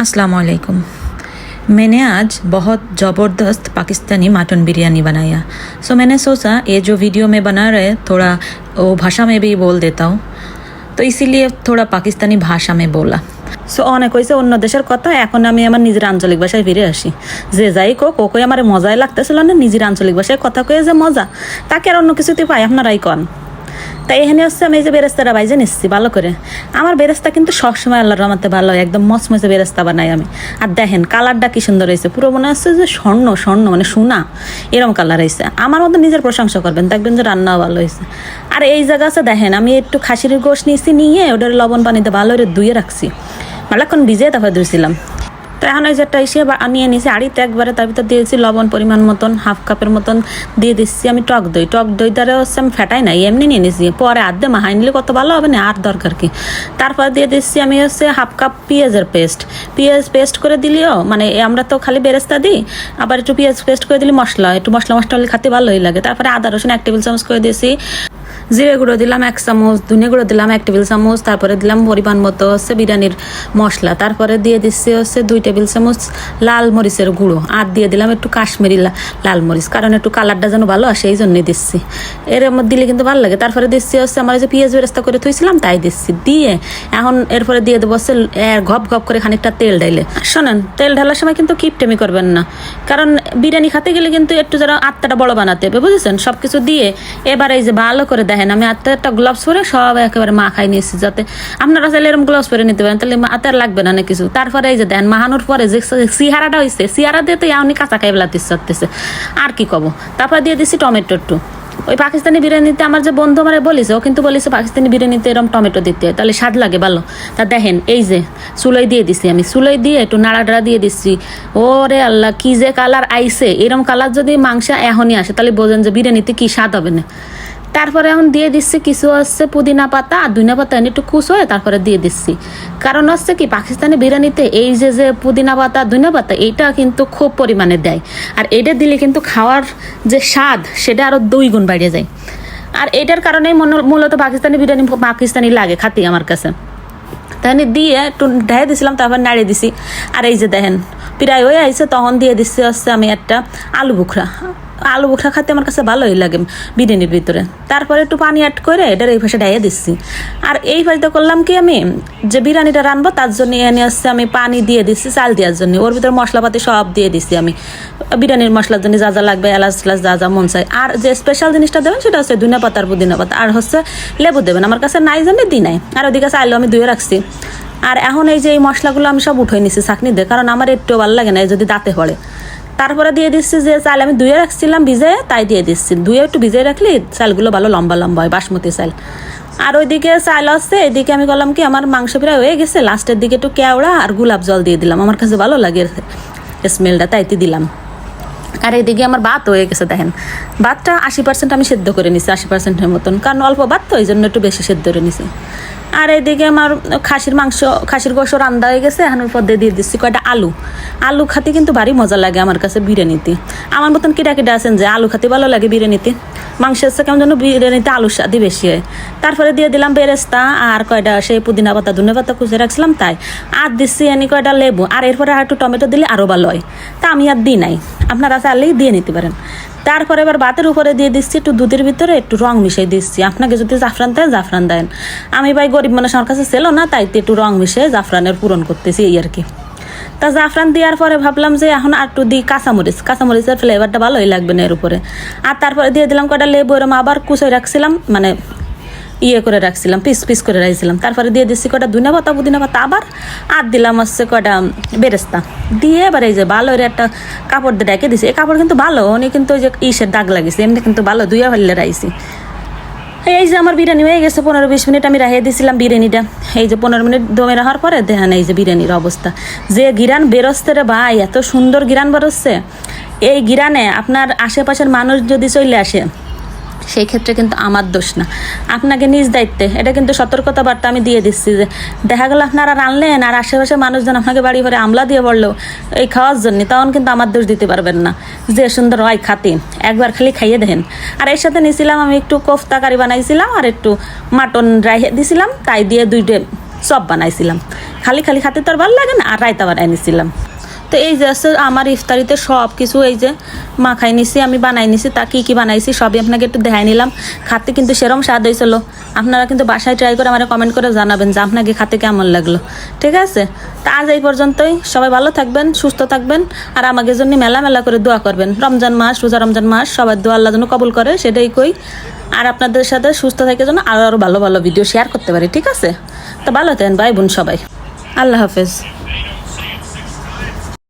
अस्सलाम वालेकुम मैंने आज बहुत ज़बरदस्त पाकिस्तानी मटन बिरयानी बनाया सो मैंने सोचा ये जो वीडियो में बना रहे थोड़ा वो भाषा में भी बोल देता हूँ তো ইসিলিয়ে থোড়া পাকিস্তানি ভাষা মে বলা সো অনেক হয়েছে অন্য দেশের কথা এখন আমি আমার নিজের আঞ্চলিক ভাষায় ফিরে আসি যে যাই কোক ও কই আমার মজাই লাগতেছিল না নিজের আঞ্চলিক ভাষায় কথা কয়ে যে মজা তাকে আর অন্য কিছুতে পাই আপনারাই কন তাই এখানে হচ্ছে আমি এই যে বেরেস্তাটা বাইজে নিচ্ছি ভালো করে। আমার বেরেস্তা কিন্তু সবসময় আল্লাহর রহমতে ভালো হয় একদম মচমচে বেরেস্তা বানাই আমি। আর দেখেন, কালারটা কি সুন্দর হয়েছে। পুরো মনে হচ্ছে যে স্বর্ণ স্বর্ণ মানে সোনা এরকম কালার হয়েছে। আমার মতো নিজের প্রশংসা করবেন, দেখবেন যে রান্নাও ভালো হয়েছে। আর এই জায়গা আছে, দেখেন, আমি একটু খাসির গোশ নিয়েছি, নিয়ে ওটার লবণ পানিতে ভালো করে ধুয়ে রাখছি। ভালোক্ষণ ভিজে তারপরে ধুয়েছিলাম তো এখন ওই যেটা এসে নিয়ে নিয়েছি আড়িতে একবারে তার ভিতর দিয়েছি লবণ পরিমাণ মতন, হাফ কাপের মতন দিয়ে দিচ্ছি আমি টক দই। টক দই দ্বারা হচ্ছে আমি ফেটাই নাই, এমনি নিয়ে নিয়েছি পরে আধে মাহাই নিলে কত ভালো হবে না, আর দরকার কি? তারপর দিয়ে দিচ্ছি আমি হচ্ছে হাফ কাপ পেঁয়াজের পেস্ট। পেঁয়াজ পেস্ট করে দিলেও মানে আমরা তো খালি বেরেস্তা দিই, আবার একটু পেঁয়াজ পেস্ট করে দিলে মশলা, একটু মশলা মশলা হলে খেতে ভালোই লাগে। তারপরে আদা রসুন এক টেবিল চামচ করে দিয়েছি। জিরে গুঁড়ো দিলাম এক চামচ, ধনে গুঁড়ো দিলাম এক টেবিল চামচ, তারপরে দিলাম পরিমাণ মতো হচ্ছে বিরিয়ানির মশলা। তারপরে দিয়ে দিচ্ছি হচ্ছে দুই টেবিল চামচ লাল মরিচের গুঁড়ো, আর দিয়ে দিলাম একটু কাশ্মীরি লাল মরিচ, কারণ একটু কালারটা যেন ভালো আসে, এই জন্যই দিচ্ছি। এর মধ্যে দিলে কিন্তু ভালো লাগে। তারপরে দিচ্ছি হচ্ছে আমার যে পেঁয়াজ বেরেস্তা করে থুইছিলাম, তাই দিচ্ছি। দিয়ে এখন এরপরে দিয়ে দেবো হচ্ছে ঘপ ঘপ করে খানিকটা তেল ঢাইলে। শোনেন, তেল ঢালার সময় কিন্তু কিপটেমি করবেন না, কারণ বিরিয়ানি খেতে গেলে কিন্তু একটু যারা আত্মাটা বড় বানাতে হবে, বুঝেছেন? সব কিছু দিয়ে এবার এই যে ভালো করে দেখেন। আমি আত্মা একটা গ্লাভস পরে সব একেবারে মাখাই নিয়েছি যাতে আপনারা চাইলে এরকম গ্লাভস পরে নিতে পারেন। তাহলে হাতে আর লাগবে না না কিছু। তারপরে এই যে দেন মাহানোর পরে যে সিহারাটা হয়েছে সিহারা দিয়ে তো এমনি কাঁচা খাই বেলাতে ইচ্ছাতেছে আর কি কব? তারপর দিয়ে দিছি টমেটো একটু। ওই পাকিস্তানি বিরিয়ানিতে আমার যে বন্ধু আমার বলিছে, ও কিন্তু বলিছে পাকিস্তানি বিরিয়ানিতে এরকম টমেটো দিতে হয়। তাহলে স্বাদ লাগে ভালো। তা দেখেন, এই যে চুলোই দিয়ে দিছি আমি। চুলোই দিয়ে একটু নাড়াডাড়া দিয়ে দিচ্ছি ওরে আল্লাহ, কি যে কালার আইছে। এরকম কালার যদি মাংস এখনই আসে, তাহলে বোঝেন যে বিরিয়ানিতে কি স্বাদ হবে না। তারপরে এখন দিয়ে দিচ্ছি কিছু হচ্ছে পুদিনা পাতা আর দুইনা পাতা, এনে একটু কুচ হয়ে তারপরে দিয়ে দিচ্ছি। কারণ হচ্ছে কি, পাকিস্তানি বিরিয়ানিতে এই যে যে পুদিনা পাতা দুইনা পাতা, এইটা কিন্তু খুব পরিমাণে দেয়। আর এটা দিলে কিন্তু খাওয়ার যে স্বাদ, সেটা আরও দুই গুণ বেড়ে যায়। আর এটার কারণেই মূলত পাকিস্তানি বিরিয়ানি পাকিস্তানি লাগে খাতি আমার কাছে। তাই দিয়ে একটু ঢেকে দিছিলাম, তারপর নাড়িয়ে দিছি। আর এই যে দেখেন, প্রায় হয়ে আইছে, তখন দিয়ে দিচ্ছি হচ্ছে আমি একটা আলু বুখরা আলু বুখরা খাতে আমার কাছে ভালোই লাগে বিরিয়ানির ভিতরে। তারপরে একটু পানি অ্যাড করে এটার এই পাশে ডাইয়ে দিচ্ছি আর এই পাশে করলাম কি আমি, যে বিরিয়ানিটা রানবো তার জন্য এনে হচ্ছে আমি পানি দিয়ে দিচ্ছি চাল দেওয়ার জন্য। ওর ভিতরে মশলাপাতি সব দিয়ে দিচ্ছি আমি। বিরিয়ানির মশলার জন্য যা যা লাগবে, এলাচ টেলাচ যা যা মন চাই আর যে স্পেশাল জিনিসটা দেবেন সেটা হচ্ছে দুনা পাতা আর পুদিনা পাতা। আর হচ্ছে লেবু দেবেন। আমার কাছে নাই জন্য দিই নাই। আর ওদিকে চাইলেও আমি ধুয়ে রাখছি। আর এখন এই যে এই মশলাগুলো আমি সব উঠে নিছি চাকনি দিয়ে কারণ আমার একটু ভালো লাগে না যদি দাঁতে পড়ে। তারপরে দিয়ে দিচ্ছি যে চাল আমি ধুয়ে রাখছিলাম ভিজে, তাই দিয়ে দিচ্ছি। ধুয়ে একটু ভিজে রাখলি চালগুলো ভালো লম্বা লম্বা হয়, বাসমতি চাল। আর ওইদিকে চাল আসছে এদিকে আমি বললাম কি, আমার মাংস প্রায় হয়ে গেছে, লাস্টের দিকে একটু কেওড়া আর গোলাপ জল দিয়ে দিলাম। আমার কাছে ভালো লাগে স্মেলটা তাইতে দিলাম। আর এদিকে আমার ভাত হয়ে গেছে, দেখেন। ভাতটা আশি পার্সেন্ট আমি সেদ্ধ করে নিছি, আশি পার্সেন্টের মতন। কারণ অল্প ভাত তো এই জন্য একটু বেশি সেদ্ধ করে নিছি। আর এদিকে আমার খাসির মাংস, খাসির গোশ রান্দা হয়ে গেছে, এখন উপর দিয়ে দিচ্ছি কয়টা আলু। আলু খাতে কিন্তু ভারী মজা লাগে আমার কাছে বিরিয়ানিতে। আমার মতন কিটা কিটা আছেন যে আলু খাতে ভালো লাগে বিরিয়ানিতে। মাংসের চেয়ে কেমন যেন বিরিয়ানিতে আলুর স্বাদই বেশি হয়। তারপরে দিয়ে দিলাম বেরেস্তা আর কয়টা, সেই পুদিনা পাতা, ধনে পাতা কুচে রাখছিলাম তাই। আর দিচ্ছি এনে কয়টা লেবু। আর এরপরে আর একটু টমেটো দিলে আরও ভালো হয়। তা আমি আর দিই নাই। আপনারা চাইলেই দিয়ে নিতে পারেন। তারপরে এবার ভাতের উপরে দিয়ে দিচ্ছি একটু দুধের ভিতরে একটু রং মিশিয়ে দিচ্ছি। আপনাকে যদি জাফরান দেয় জাফরান দেন। আমি ভাই গরিব মানুষ, আমার কাছে ছিল না, তাই একটু রং মিশিয়ে জাফরানের পূরণ করতেছি এই আর কি। তা জাফরান দেওয়ার পরে ভাবলাম যে এখন আর একটু দিই কাঁচামরিচ। কাঁচামরিচের ফ্লেভারটা ভালোই লাগবে না এর উপরে। আর তারপরে দিয়ে দিলাম কয়টা লেবু, এরম আবার কুচোয় রাখছিলাম মানে ইয়ে করে রাখছিলাম, পিস পিস করে রাখছিলাম তারপরে দিয়ে দিচ্ছি কয়টা দুনা পাতা পুদিনা পাতা আবার আর দিলাম হচ্ছে কটা বেরেস্তা। দিয়ে এবার এই যে ভালো একটা কাপড় দিয়ে ডেকে দিছি। এই কাপড় কিন্তু ভালো, উনি কিন্তু ওই যে ইসের দাগ লাগিয়েছে, এমনি কিন্তু ভালো, দুইয়া ফেললে রাইছি। এই যে আমার বিরিয়ানি হয়ে গেছে, পনেরো বিশ মিনিট আমি রাখিয়ে দিয়েছিলাম বিরিয়ানিটা। এই যে পনেরো মিনিট দমে রাখার পরে দেখেন এই যে বিরিয়ানির অবস্থা। যে গিরান বেরোচ্ছে রে ভাই, এত সুন্দর গিরান বেরোচ্ছে। এই গিরানে আপনার আশেপাশের মানুষ যদি চলে আসে সেই ক্ষেত্রে কিন্তু আমার দোষ না। আপনাকে নিজ দায়িত্বে, এটা কিন্তু সতর্কতা বার্তা আমি দিয়ে দিচ্ছি যে দেখা গেল আপনারা রানলেন আর আশেপাশে মানুষজন আপনাকে বাড়ি ঘরে আমলা দিয়ে বলল, এই খাওয়ার জন্য, তখন কিন্তু আমার দোষ দিতে পারবেন না। যে সুন্দর হয়, খাতি। একবার খালি খাইয়ে দেখেন। আর এর সাথে নিয়েছিলাম আমি একটু কোফতা কারি বানাইছিলাম আর একটু মাটন রাইহে দিছিলাম, তাই দিয়ে দুইটে সব বানাইছিলাম। খালি খালি খাতে তো আর ভালো লাগে না, আর রায়তা বানাই নিছিলাম। তো এই যে আছে আমার ইফতারিতে সব কিছু এই যে মাখাই নিছি, আমি বানাই নিছি, তা কী কী বানাইছি সবই আপনাকে একটু দেখাই নিলাম। খাতে কিন্তু সেরম স্বাদ হয়েছিল আপনারা কিন্তু বাসায় ট্রাই করে আমার কমেন্ট করে জানাবেন যে আপনাকে খাতে কেমন লাগল। ঠিক আছে? তা আজ এই পর্যন্তই। সবাই ভালো থাকবেন, সুস্থ থাকবেন, আর আমাকে জন্য মেলা মেলা করে দোয়া করবেন। রমজান মাস, রোজা রমজান মাস, সবার দোয়া আল্লাহ যেন কবুল করে, সেটাই কই। আর আপনাদের সাথে সুস্থ থাকার জন্য আরও আরও ভালো ভালো ভিডিও শেয়ার করতে পারি, ঠিক আছে? তো ভালো থাকেন, ভাই বোন সবাই। আল্লাহ হাফেজ।